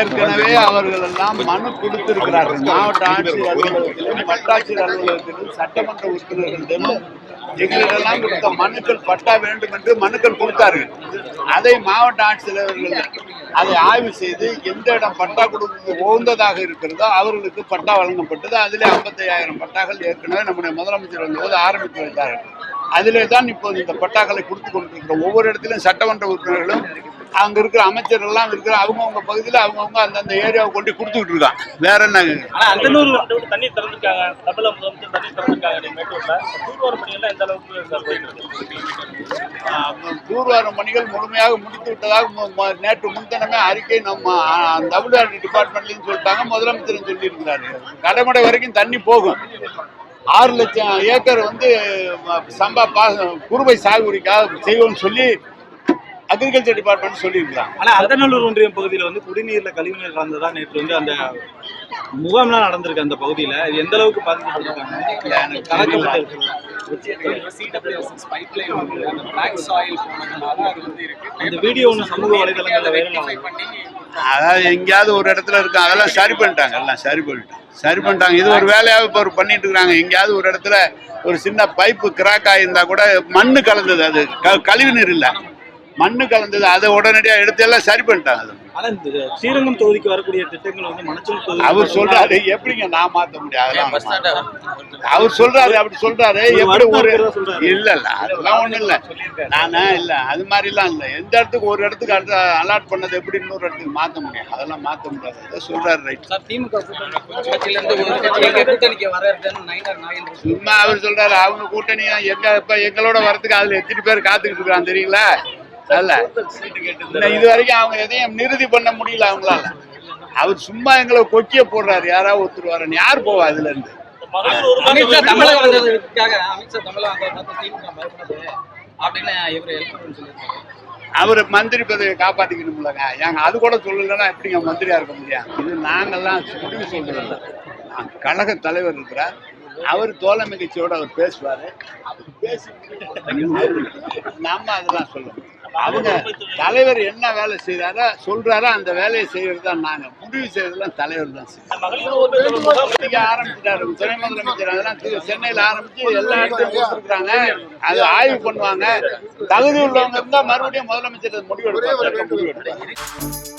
ஏற்கனவே அவர்கள் எல்லாம் மனு கொடுத்திருக்கிறார்கள். மாவட்ட ஆட்சியர் அலுவலகத்திலும் வட்டாட்சியர் அலுவலகத்திலும் சட்டமன்ற உறுப்பினர்களிடமும் எங்களிடெல்லாம் கொடுத்த மனுக்கள் பட்டா வேண்டும் என்று மனுக்கள் கொடுத்தார்கள். அதை மாவட்ட ஆட்சித்தலைவர்கள் அதை ஆய்வு செய்து எந்த இடம் பட்டா கொடுக்க உகந்ததாக இருக்கிறதோ அவர்களுக்கு பட்டா வழங்கப்பட்டது. அதிலே ஐம்பத்தையாயிரம் பட்டாக்கள் ஏற்கனவே நம்முடைய முதலமைச்சர் வந்தபோது ஆரம்பித்து வைத்தார்கள். அதிலே தான் இப்போது இந்த பட்டாக்களை கொடுத்து கொண்டிருக்கிறோம். ஒவ்வொரு இடத்திலும் சட்டமன்ற உறுப்பினர்களும் அங்க இருக்கிற அமைச்சர்கள்லாம் இருக்கிற அவங்கவுங்க பகுதியில் அவங்கவுங்க அந்தந்த ஏரியாவை கொண்டு கொடுத்துக்கிட்டு இருக்கான் வேற என்ன? தண்ணி திறந்திருக்காங்க. தமிழக முதலமைச்சர் தண்ணி திறந்திருக்காங்க மேட்டூர்ல தூர்வார எந்த அளவுக்கு பணிகள் முழுமையாக முடித்து விட்டதாக நேற்று முன்தினமே அறிக்கை நம்ம தமிழ்நாடு டிபார்ட்மெண்ட்லயும் சொல்லிட்டாங்க முதலமைச்சரும் சொல்லியிருக்கிறாரு. கடைமடை வரைக்கும் தண்ணி போகும். ஆறு லட்சம் ஏக்கர் வந்து சம்பா பா குறுவை சாகுபடிக்காக செய்வோம்னு சொல்லி அக்ரிகல்ச்சர் டிபார்ட்மெண்ட் சொல்லியிருக்கிறாங்க. ஆனா அந்தநல்லூர் ஒன்றியம் பகுதியில வந்து குடிநீர்ல கழிவுநீர் கலந்ததா நேற்று வந்து அந்த முகாம்லாம் நடந்திருக்கு அந்த பகுதியில. இது எந்த அளவுக்கு பாதிக்கப்பட்டிருக்காங்க? கலக்கப்பட்டு சிடபிள்யூஎஸ்எஸ் பைப்லைன் வந்து அந்த பிளாக் சாயில் போனதுனால அது வந்து இருக்கு. அந்த வீடியோ ஒன்று சமூக வலைதளங்கள்ல வைரல் Rectify ஆகுது. பண்ணி அதாவது எங்கேயாவது ஒரு இடத்துல இருக்கும் அதெல்லாம் சரி பண்ணிட்டாங்க. எல்லாம் சரி பண்ணிட்டாங்க. சரி பண்ணிட்டாங்க. இது ஒரு வேலையாக இப்போ ஒரு பண்ணிட்டு இருக்காங்க எங்கேயாவது ஒரு இடத்துல ஒரு சின்ன பைப்பு கிராக் ஆகியிருந்தா கூட மண்ணு கலந்தது. அது க- கழிவு நீர் இல்லை. மண்ணு கலந்தது அதை உடனடியாக எடுத்து எல்லாம் சரி பண்ணிட்டாங்க. அது ஸ்ரீரங்கம் தொகுதிக்கு வரக்கூடிய திட்டங்கள் வந்து மனச்சல் அவர் சொல்றாரு எப்படிங்க நான் மாத்த முடியும்? அதெல்லாம் அவர் சொல்றாரு அப்படி சொல்றாரு எப்படி ஒரு. இல்ல இல்ல அதெல்லாம் ஒண்ணும் இல்ல. நானா இல்ல அது மாதிரி எல்லாம் இல்ல. எந்த இடத்துக்கு ஒரு இடத்துக்கு அடுத்த அலாட் பண்ணது எப்படி இன்னொரு இடத்துக்கு மாத்த முடியும்? அதெல்லாம் மாத்த முடியாது. ஏதோ சொல்றாரு ரைட் சும்மா அவர் சொல்றாரு அவங்க கூட்டணி எங்க இப்ப எங்களோட வரதுக்கு அதுல எத்தனை பேர் காத்துக்கிட்டு இருக்கான் தெரியுங்களா? இது வரைக்கும் அவங்க எதையும் நிறுதி பண்ண முடியல அவங்களால. அவர் சும்மா எங்களை கொக்கிய போடுறாரு. யாராவது ஒருத்தர் வரேன் யார் போவா அதுல இருந்து அமித்ஷா வந்ததுக்காக அப்படின்னு இவர் சொல்லியிருக்காரு. அவர் மந்திரி பதவியை காப்பாத்திக்கணும்லங்க ஏங்க அது கூட சொல்லலைன்னா எப்படிங்க மந்திரியா இருக்க முடியும்? இது நாங்கெல்லாம் முடிவு சொல்றது இல்ல. நான் கழக தலைவர் இருக்கிறார். அவர் தோழமை கட்சியோட அவர் பேசுவாரு. அவர் பேசி நம்ம அதெல்லாம் சொல்லணும். அவங்க தலைவர் என்ன வேலை செய்யறாரோ சொல்றாரோ அந்த வேலையை செய்யறது தான் நாங்க. முடிவு செய்யறதுலாம் தலைவர் தான் செய்யணும் ஆரம்பிச்சிட்டாரு. துணை முதலமைச்சர் அதெல்லாம் சென்னையில ஆரம்பிச்சு எல்லா இடத்தையும் கொடுத்துருக்காங்க. அது ஆய்வு பண்ணுவாங்க. தகுதி உள்ளவங்க இருந்தா மறுபடியும் முதலமைச்சர் முடிவு எடுப்பாங்க முடிவு எடுப்பாங்க